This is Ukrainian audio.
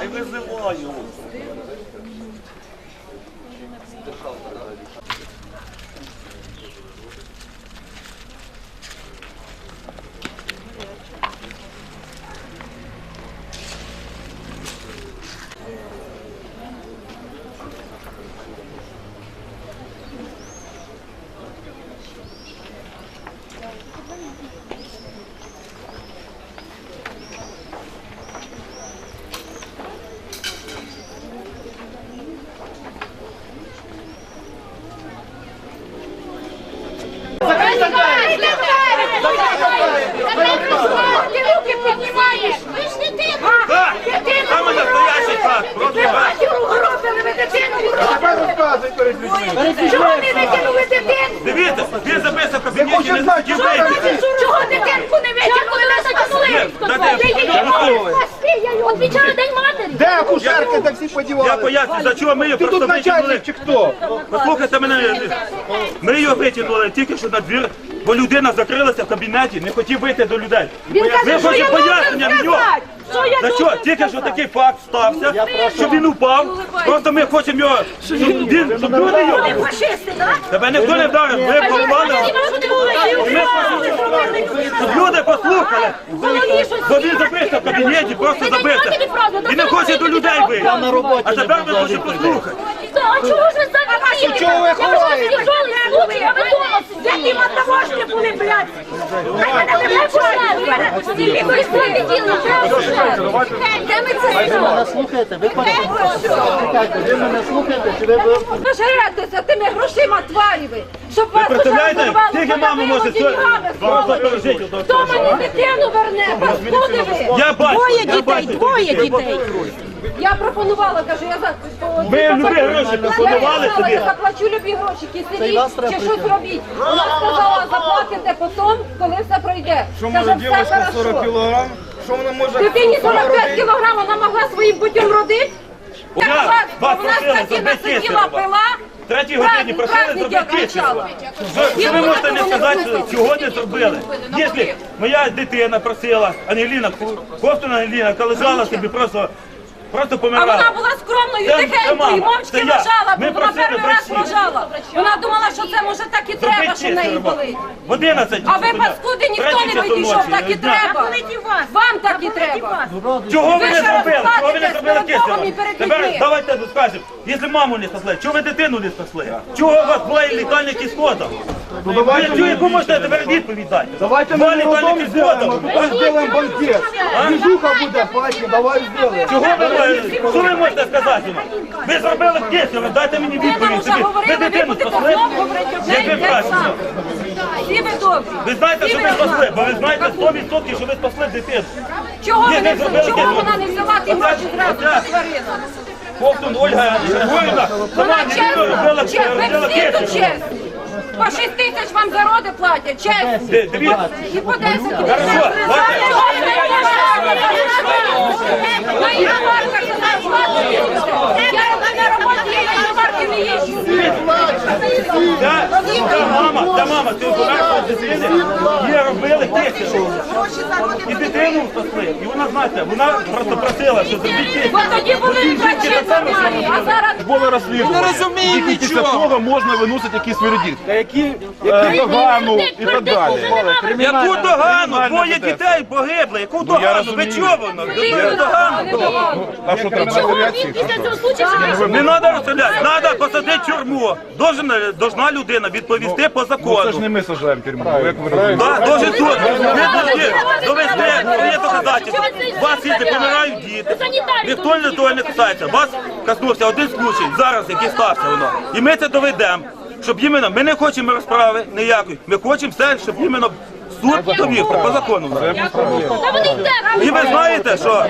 哎，这次我有。Чого не витягнули дитину? Дивіться, він записав кабінеті, не захотів. Чого дитинку не витягнули? Ви затягнули! Ні, дайте я- Ви її спаси, я його відмічаю День матері! Де акушерки, так всі Я поясню, за чого ми її Ти просто тут витягнули. начальник чи хто? Послухайте мене, ми його витягнули тільки що на двір, бо людина закрилася в кабінеті, не хотів вийти до людей. Він каже, Ми що я пояснення від нього. Що я За що? Тільки що такий факт стався, що він упав. Просто ми хочемо його, щоб він, щоб люди Ви його. фашисти, так? Тебе ніхто не вдарив, ви порвали. Щоб люди послухали. Бо він забився в кабінеті, просто забився. І не хоче до людей вийти. А тепер ви хочете послухати. А чого ж ви зараз чого ви ховаєте? Ви Які матавошки були, блядь? Хай мене не! Ти користуйте діло, Де ми це Ви мене слухаєте? Ви почекайте, мене слухаєте? Чи ви ви- Ви тими грошима тварі ви, щоб вас Представляєте, пожалували, тільки мама може деньгами, вам пережити. Хто мені дитину верне? Паскуди ви! Я бачу. Двоє я дітей, бачу. двоє дітей. Я пропонувала, кажу, я за Ми любі гроші пропонували я собі. Я заплачу любі гроші, киселі чи щось робіть. Вона сказала, заплатите потім, коли все пройде. Що Каже, може все дівчинка 40 хорошо. кілограм? Що вона може Дитині 45 робити? кілограм, вона могла своїм путем родити? Я вас вона просила сиділа, кесарево. пила. Третій годині просили зробити. Що що ви можете не сказати, чого не зробили? Якщо моя дитина просила, Ангеліна, Ковтуна Ангеліна, коли собі просто, просто А вона була скромною, Це- це тихенькою, мама, і це мовчки я. лежала, бо Ми вона просили перший раз врачів. лежала. Вона думала, що це може так і треба, що в неї болить. В 11 А ви, паскуди, ніхто не ночі. так і треба. Вам так і треба. Чого ви Ви не ще зробили? Чого ви не розплатитесь зробили перед Богом і перед Тепер людьми. давайте скажемо, якщо маму не спасли, чого ви дитину не спасли? Чого у вас була літальна кислота? Ну давайте Ви ми- яку можете тепер відповідь дати? Давайте ми літальна родом кислота. сделаем, давай сделаем банкет. Движуха буде, паки, давай сделаем. Чого ви можете? Що ви можете сказати? йому? Ви зробили кесарево, дайте мені Ви відповідь. собі. Ви дитину спасли? Як ви йде. Всі ви добрі. Ви знаєте, що ви ви спасли, бо ви знаєте 100%, що ви спасли дитину. Чого ви ви не чого вона не взяла ті гроші зразу за тварину? Ковтун Ольга Григорівна, Вона не робила чесно, чесно, ви робила всі тут кесарево. По 6 тисяч вам за роди платять, чесно. І по 10 тисяч. На іномарках я зарплату їздите. Я на роботі я на іномарки не їжджу. Та, та мама, та мама, ти дитини, її робили тисячу. І дитину спасли. І вона, знаєте, вона просто просила, що зробіть тисячу. Бо тоді були врачі нормальні, а зараз Було розслідування. Тільки після того можна виносити якісь вердикти. Які догану і так далі. Яку догану? Двоє дітей погибли. Яку Ну, догану? Ви чого воно? Яку догану? А що треба? Не треба розстріляти, треба посадити в тюрму. Должна, должна людина відповісти по Ну, це ж не ми сажаємо тюрму, Да, должен суд. Ви должны довести своє. Вас є помирають діти. Ніхто не того не касається. Вас коснувся один случай, зараз який стався воно. І ми це доведемо. Щоб іменно, ми не хочемо розправи ніякої. Ми хочемо все, щоб іменно суд довів по закону. І ви знаєте, що